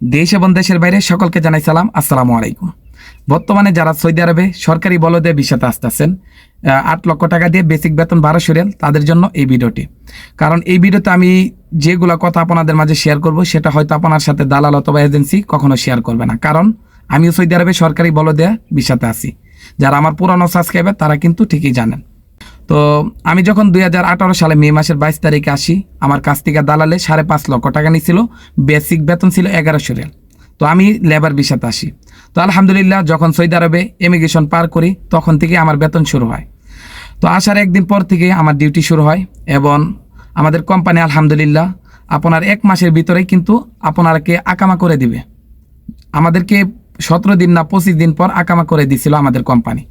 দেশ এবং দেশের বাইরে সকলকে জানাই সালাম, আসসালামু আলাইকুম। বর্তমানে যারা সৌদি আরবে সরকারি বলদে বিষাতে আসতেছেন আট লক্ষ টাকা দিয়ে বেসিক বেতন বারোশো রিয়াল, তাদের জন্য এই ভিডিওটি। কারণ এই ভিডিওতে আমি যেগুলো কথা আপনাদের মাঝে শেয়ার করব, সেটা হয়তো আপনার সাথে দালাল অথবা এজেন্সি কখনো শেয়ার করবে না। কারণ আমিও সৌদি আরবে সরকারি বলদে বিষাতে আসি যারা আমার পুরানো সাবস্ক্রাইবার তারা কিন্তু ঠিকই জানেন। তো আমি যখন দু হাজার আঠারো সালে মে মাসের বাইশ তারিখে আসি, আমার কাছ থেকে দালালে সাড়ে পাঁচ লক্ষ টাকা নিছিল, বেসিক বেতন ছিল এগারোশো রিয়াল। তো আমি লেবার বিষাতে আসি। তো আলহামদুলিল্লাহ, যখন সৌদি আরবে ইমিগ্রেশন পার করি, তখন থেকে আমার বেতন শুরু হয়। তো আসার একদিন পর থেকে আমার ডিউটি শুরু হয় এবং আমাদের কোম্পানি আলহামদুলিল্লাহ আপনার এক মাসের ভিতরেই কিন্তু আপনারকে আকামা করে দিবে। আমাদেরকে সতেরো দিন না পঁচিশ দিন পর আকামা করে দিছিল আমাদের কোম্পানি।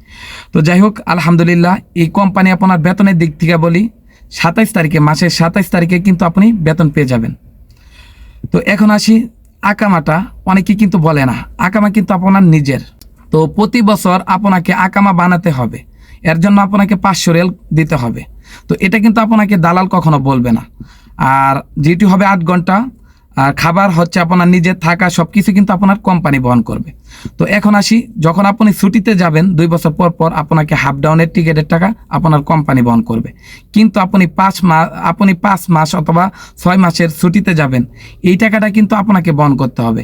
তো যাই হোক, আলহামদুলিল্লাহ, এই কোম্পানি আপনার বেতনের দিক থেকে বলি, সাতাইশ তারিখে, মাসের সাতাইশ তারিখে কিন্তু আপনি বেতন পেয়ে যাবেন। তো এখন আসি, আকামাটা অনেকে কিন্তু বলে না, আকামা কিন্তু আপনার নিজের। তো প্রতি বছর আপনাকে আকামা বানাতে হবে, এর জন্য আপনাকে পাঁচশো রেল দিতে হবে। তো এটা কিন্তু আপনাকে দালাল কখনো বলবে না। আর যেটি হবে আট ঘণ্টা আর খাবার হচ্ছে আপনার নিজের থাকা সব কিছু কিন্তু আপনার কোম্পানি বহন করবে। তো এখন আসি, যখন আপনি ছুটিতে যাবেন, দুই বছর পর পর আপনাকে হাফ ডাউনের টিকিটের টাকা আপনার কোম্পানি বহন করবে। কিন্তু আপনি পাঁচ মাস আপনি পাঁচ মাস অথবা ছয় মাসের ছুটিতে যাবেন, এই টাকাটা কিন্তু আপনাকে বহন করতে হবে।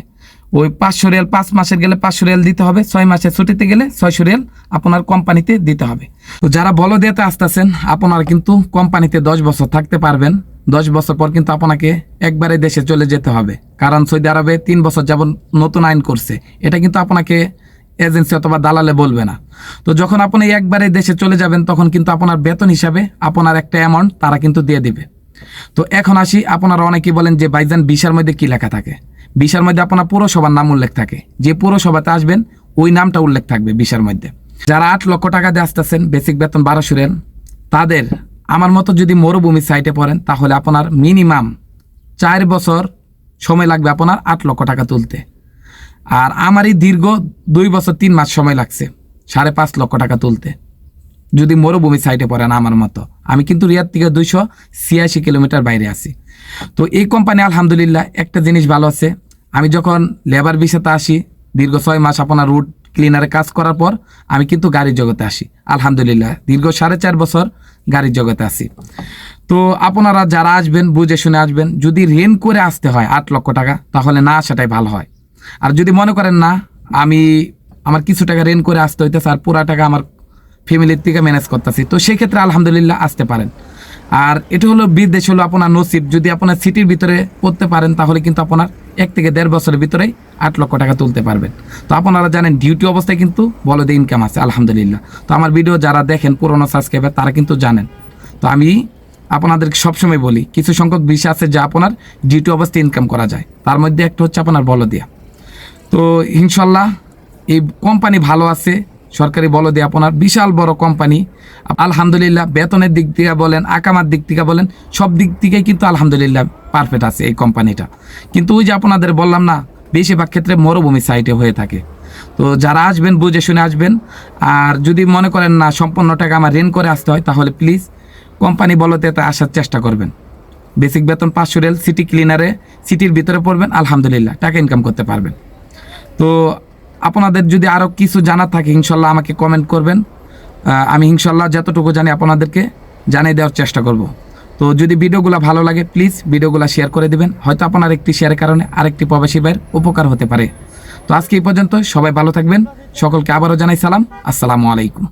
ওই পাঁচশো রিয়াল, পাঁচ মাসের গেলে পাঁচশো রিয়াল দিতে হবে, ছয় মাসের ছুটিতে গেলে ছয়শো রিয়াল আপনার কোম্পানিতে দিতে হবে। তো যারা বলো দিতে আসতেছেন, আপনারা কিন্তু কোম্পানিতে দশ বছর থাকতে পারবেন। দশ বছর পর কিন্তু আপনাকে একবারে দেশে চলে যেতে হবে। কারণ সৌদি আরবে তিন বছর যেমন নতুন আইন করছে। এটা কিন্তু আপনাকে এজেন্সি অথবা দালালে বলবে না। তো যখন আপনি একবারে দেশে চলে যাবেন, তখন কিন্তু আপনার বেতন হিসাবে আপনার একটা অ্যামাউন্ট তারা কিন্তু দিয়ে দিবে। তো এখন আসি, আপনারা অনেকেই বলেন যে বাইজান বিশার মধ্যে কী লেখা থাকে? বিশার মধ্যে আপনার পুরসভার নাম উল্লেখ থাকে। যে পুরসভাতে আসবেন, ওই নামটা উল্লেখ থাকবে বিশার মধ্যে। যারা আট লক্ষ টাকা দিয়ে আসতেছেন বেসিক বেতন বারোশো রেন, তাদের আমার মতো যদি মরুভূমির সাইটে পড়েন, তাহলে আপনার মিনিমাম চার বছর সময় লাগবে আপনার আট লক্ষ টাকা তুলতে। আর আমারই দীর্ঘ দুই বছর তিন মাস সময় লাগছে, সাড়ে পাঁচ লক্ষ টাকা তুলতে। যদি মরুভূমি সাইটে পড়েন আমার মতো। আমি কিন্তু রিয়াদ থেকে দুইশো ছিয়াশি কিলোমিটার বাইরে আছি। তো এই কোম্পানি আলহামদুলিল্লাহ, একটা জিনিস ভালো আছে। আমি যখন লেবার ভিসাতে আসি, দীর্ঘ ছয় মাস আপনার রুট ক্লিনারে কাজ করার পর আমি কিন্তু গাড়ির জগতে আসি। আলহামদুলিল্লাহ, দীর্ঘ সাড়ে চার বছর গাড়ির জগতে আসি তো আপনারা যারা আসবেন, বুঝে শুনে আসবেন, যদি ঋণ করে আসতে হয় আট লক্ষ টাকা, তাহলে না আসাটাই ভালো হয়। আর যদি মনে করেন না, আমি আমার কিছু টাকা ঋণ করে আসতে হইতেছে আর পুরা টাকা আমার ফ্যামিলির থেকে ম্যানেজ করতেছি, তো সেক্ষেত্রে আলহামদুলিল্লাহ আসতে পারেন। আর এটা হলো বিদেশ হলো আপনার নসিব। যদি আপনার সিটির ভিতরে পড়তে পারেন, তাহলে কিন্তু আপনার এক থেকে দেড় বছরের ভিতরেই আট লক্ষ টাকা তুলতে পারবেন। তো আপনারা জানেন ডিউটি অবস্থায় কিন্তু বলদে ইনকাম আছে, আলহামদুলিল্লাহ। তো আমার ভিডিও যারা দেখেন, পুরোনো সাবস্ক্রাইবার তারা কিন্তু জানেন। তো আমি আপনাদেরকে সবসময় বলি, কিছু সংখ্যক বিষয় আছে যা আপনার ডিউটি অবস্থায় ইনকাম করা যায়। তার মধ্যে একটা হচ্ছে আপনার বলদিয়া তো ইনশাল্লাহ এই কোম্পানি ভালো আছে, সরকারি বলদে আপনার বিশাল বড় কোম্পানি আলহামদুলিল্লাহ, বেতনের দিক থেকে বলেন, আকামার দিক থেকে বলেন, সব দিক থেকেই কিন্তু আলহামদুলিল্লাহ পারফেক্ট আছে এই কোম্পানিটা কিন্তু ওই যে আপনাদের বললাম না, বেশিরভাগ ক্ষেত্রে মরুভূমি সাইটে হয়ে থাকে। তো যারা আসবেন, বুঝে শুনে আসবেন। আর যদি মনে করেন না, সম্পূর্ণ টাকা আমার ঋণ করে আসতে হয়, তাহলে প্লিজ কোম্পানি বলতে তা আসার চেষ্টা করবেন। বেসিক বেতন পাঁচশো রেল সিটি ক্লিনারে সিটির ভিতরে পড়বেন, আলহামদুলিল্লাহ, টাকা ইনকাম করতে পারবেন। তো আপনাদের যদি আরও কিছু জানার থাকে, ইনশাল্লাহ আমাকে কমেন্ট করবেন। আমি ইনশাল্লাহ যতটুকু জানি আপনাদেরকে জানিয়ে দেওয়ার চেষ্টা করব। তো যদি ভিডিওগুলো ভালো লাগে প্লিজ ভিডিওগুলো শেয়ার করে দেবেন। হয়তো আপনার একটি শেয়ারের কারণে আরেকটি প্রবাসী ভাইয়ের উপকার হতে পারে। তো আজকে এই পর্যন্ত সবাই ভালো থাকবেন। সকলকে আবারও জানাই সালাম। আসসালামু আলাইকুম।